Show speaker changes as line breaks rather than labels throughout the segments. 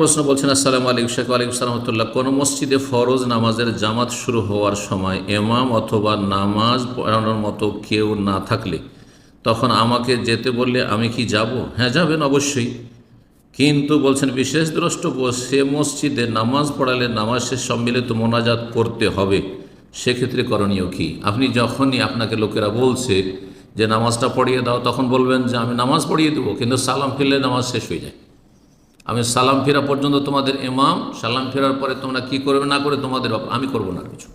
প্রশ্ন বলছেন, আসসালামু আলাইকুম শেখ আলাইকুম সালামতুল্লাহ কোন মসজিদে ফরজ নামাজের জামাত শুরু হওয়ার সময় এমাম অথবা নামাজ পড়ানোর মতো কেউ না থাকলে তখন আমাকে যেতে বললে, আমি কি যাব? হ্যাঁ যাবেন অবশ্যই। কিন্তু বলছেন, বিশেষ দ্রষ্টব্য, সে মসজিদে নামাজ পড়ালে নামাজ শেষ সম্মিলিত মোনাজাত করতে হবে। সেক্ষেত্রে করণীয় কি? আপনি যখনই আপনাকে লোকেরা বলছে যে, নামাজটা পড়িয়ে দাও, তখন বলবেন যে, আমি নামাজ পড়িয়ে দেবো। কিন্তু সালাম ফিরলে নামাজ শেষ হয়ে যায়। আমি সালাম ফেরা পর্যন্ত তোমাদের ইমাম, সালাম ফেরার পরে তোমরা কি করবে না করে তোমাদের আমি করব না কিছু।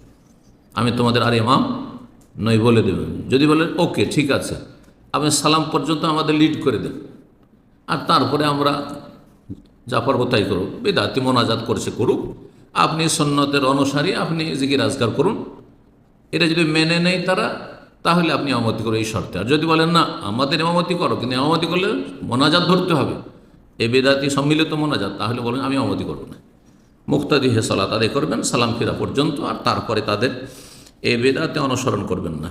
আমি তোমাদের আর ইমাম নই বলে দেবেন যদি বলেন, ওকে, ঠিক আছে। আপনি সালাম পর্যন্ত আমাদের লিড করে দেন। আর তারপরে আমরা যা পারব তাই করুক। বেদাতি মোনাজাত করছে, করুক। আপনি সন্ন্যতের অনুসারী, আপনি জিকির আজগার করুন। এটা যদি মেনে নেয় তারা, তাহলে আপনি ইমামতি করো এই শর্তে। আর যদি বলেন, না, আমাদের ইমামতি করো। কিন্তু ইমামতি করলে মোনাজাত ধরতে হবে। এ বেদাতি সম্মিলিত মোনাজাত, তাহলে বলেন আমি ইমামতি করব না। মুক্তাদি হে সালাত আদায় করবেন, সালাম ফিরা পর্যন্ত, আর তারপরে তাদের এ বেদাতে অনুসরণ করবেন না।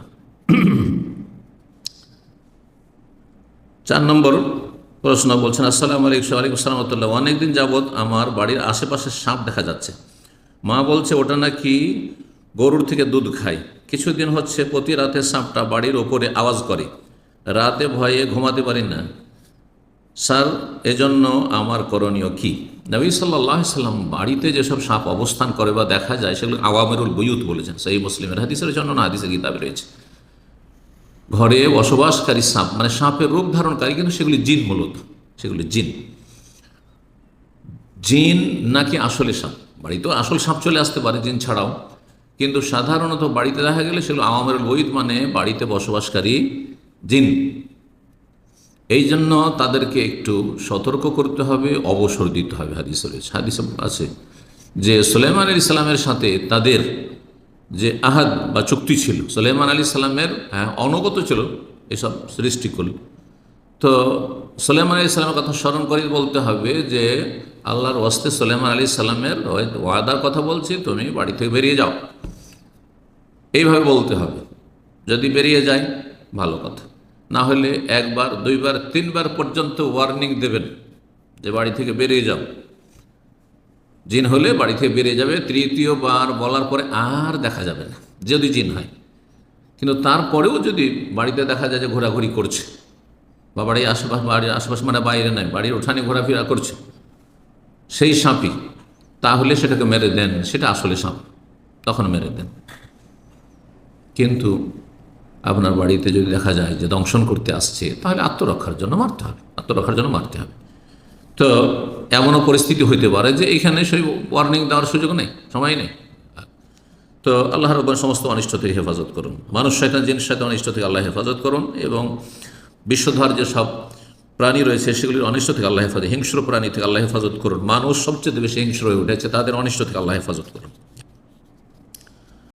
চার নম্বর প্রশ্ন বলছেন, আসসালামু আলাইকুম আলাইকুম সালামতুল্লাহ অনেকদিন যাবৎ আমার বাড়ির আশেপাশে সাপ দেখা যাচ্ছে। মা বলছে, ওটা নাকি গরুর থেকে দুধ খায়। কিছুদিন হচ্ছে প্রতি রাতে সাপটা বাড়ির ওপরে আওয়াজ করে। রাতে ভয়ে ঘুমাতে পারি না। স্যার, এজন্য আমার করণীয় কি? নবী সাল্লাহ সাল্লাম বাড়িতে যেসব সাপ অবস্থান করে বা দেখা যায়, সেগুলো আওয়ামেরুল বইয়ুত বলেছেন, সেই মুসলিমের হাদিসের জন্য না, হাদিসের কিতাবে রয়েছে। ঘরে বসবাসকারী সাপ মানে সাপের রূপ ধারণকারী কিন্তু সেগুলি জিন মূলত, সেগুলি জিন। জিন নাকি আসলে সাপ? বাড়িতেও আসল সাপ চলে আসতে পারে জিন ছাড়াও, কিন্তু সাধারণত বাড়িতে দেখা গেলে সেগুলো আওয়ামের বৈদ মানে বাড়িতে বসবাসকারী জিন। এই জন্য তাদেরকে একটু সতর্ক করতে হবে, অবসর দিতে হবে হাদিস হাদিস আছে যে সুলেমান আলী ইসলামের সাথে তাদের যে আহাদ বা চুক্তি ছিল সুলেমান আলী সাল্লামের হ্যাঁ অনুগত ছিল, এসব সৃষ্টিকুল তো সুলেমান আলী সাল্লামের কথা স্মরণ করে বলতে হবে যে আল্লাহর ওয়াস্তে সুলেমান আলী সাল্লামের ওয়াদার কথা বলছি, তুমি বাড়ি থেকে বেরিয়ে যাও। এইভাবে বলতে হবে। যদি বেরিয়ে যায়, ভালো কথা। না হলে একবার, দুইবার, তিনবার পর্যন্ত ওয়ার্নিং দেবেন যে বাড়ি থেকে বেরিয়ে যাও। জিন হলে বাড়ি থেকে বেরিয়ে যাবে, তৃতীয়বার বলার পরে আর দেখা যাবে না, যদি জিন হয়। কিন্তু তারপরেও যদি বাড়িতে দেখা যায় যে ঘোরাঘুরি করছে, বা বাড়ির আশেপাশ বাড়ির আশেপাশ মানে বাইরে নয়, বাড়ির উঠানে ঘোরাফেরা করছে, সেই সাপই, তাহলে সেটাকে মেরে দেন, সেটা আসলে সাপ, তখন মেরে দেন। কিন্তু আপনার বাড়িতে যদি দেখা যায় যে দংশন করতে আসছে, তাহলে আত্মরক্ষার জন্য মারতে হবে, আত্মরক্ষার জন্য মারতে হবে। তো এমনও পরিস্থিতি হইতে পারে যে এখানে সেই ওয়ার্নিং দেওয়ার সুযোগ নেই, সময় নেই। তো আল্লাহ রব্বান সমস্ত অনিষ্ট থেকে হেফাজত করুন। মানুষ শয়তান জিনিস শয়তান অনিষ্ট থেকে আল্লাহ হেফাজত করুন এবং বিশ্বধার যে সব প্রাণী রয়েছে, সেগুলির অনিষ্ট থেকে আল্লাহ হেফাজত, হিংস্র প্রাণী থেকে আল্লাহ হেফাজত করুন। মানুষ সবচেয়ে বেশি হিংস্র হয়ে উঠেছে, তাদের অনিষ্ট থেকে আল্লাহ হেফাজত করুন।